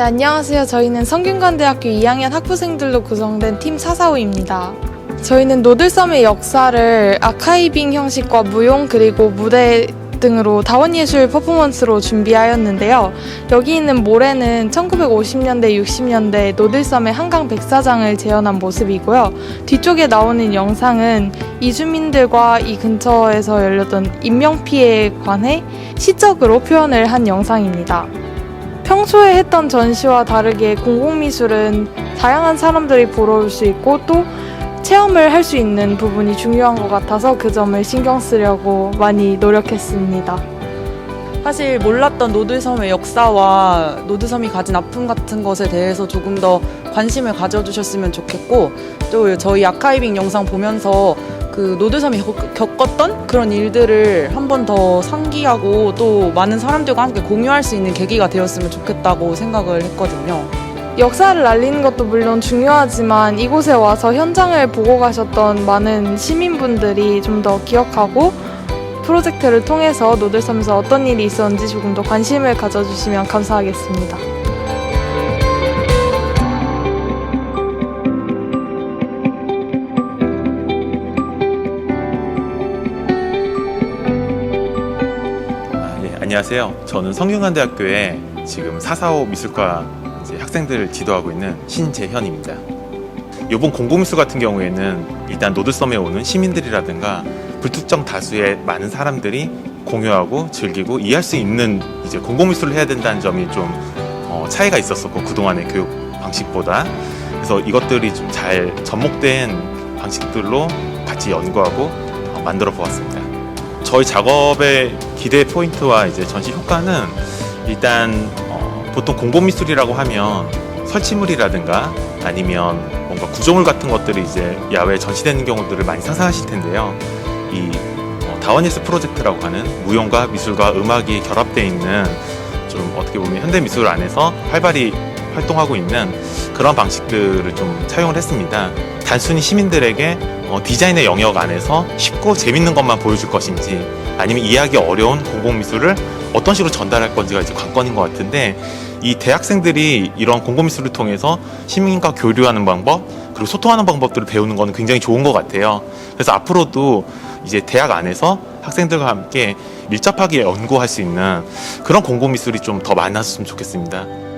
네, 안녕하세요. 저희는 성균관대학교 2학년 학부생들로 구성된 팀 사사오입니다. 저희는 노들섬의 역사를 아카이빙 형식과 무용 그리고 무대 등으로 다원예술 퍼포먼스로 준비하였는데요. 여기 있는 모래는 1950년대, 60년대 노들섬의 한강 백사장을 재현한 모습이고요. 뒤쪽에 나오는 영상은 이주민들과 이 근처에서 열렸던 인명피해에 관해 시적으로 표현을 한 영상입니다. 평소에 했던 전시와 다르게 공공미술은 다양한 사람들이 보러 올 수 있고 또 체험을 할 수 있는 부분이 중요한 것 같아서 그 점을 신경 쓰려고 많이 노력했습니다. 사실 몰랐던 노들섬의 역사와 노들섬이 가진 아픔 같은 것에 대해서 조금 더 관심을 가져주셨으면 좋겠고 또 저희 아카이빙 영상 보면서 그 노들섬이 겪- 겪었던 그런 일들을 한 번 더 상기하고 또 많은 사람들과 함께 공유할 수 있는 계기가 되었으면 좋겠다고 생각을 했거든요. 역사를 알리는 것도 물론 중요하지만 이곳에 와서 현장을 보고 가셨던 많은 시민분들이 좀 더 기억하고 프로젝트를 통해서 노들섬에서 어떤 일이 있었는지 조금 더 관심을 가져주시면 감사하겠습니다. 안녕하세요. 저는 성균관대학교에 지금 445 미술과 학생들을 지도하고 있는 신재현입니다. 이번 공공미술 같은 경우에는 일단 노들섬에 오는 시민들이라든가 불특정 다수의 많은 사람들이 공유하고 즐기고 이해할 수 있는 이제 공공미술을 해야 된다는 점이 좀 어, 차이가 있었었고 그동안의 교육 방식보다 그래서 이것들이 좀 잘 접목된 방식들로 같이 연구하고 어, 만들어 보았습니다. 저희 작업의 기대 포인트와 이제 전시 효과는 일단 어, 보통 공공미술이라고 하면 설치물이라든가 아니면 뭔가 구조물 같은 것들이 이제 야외에 전시되는 경우들을 많이 상상하실 텐데요. 이 어, 다원예술 프로젝트라고 하는 무용과 미술과 음악이 결합되어 있는 좀 어떻게 보면 현대 미술 안에서 활발히 활동하고 있는 그런 방식들을 좀 차용을 했습니다. 단순히 시민들에게 어, 디자인의 영역 안에서 쉽고 재밌는 것만 보여줄 것인지 아니면 이해하기 어려운 공공미술을 어떤 식으로 전달할 건지가 이제 관건인 것 같은데 이 대학생들이 이런 공공미술을 통해서 시민과 교류하는 방법 그리고 소통하는 방법들을 배우는 거는 굉장히 좋은 것 같아요. 그래서 앞으로도 이제 대학 안에서 학생들과 함께 밀접하게 연구할 수 있는 그런 공공미술이 좀 더 많았으면 좋겠습니다.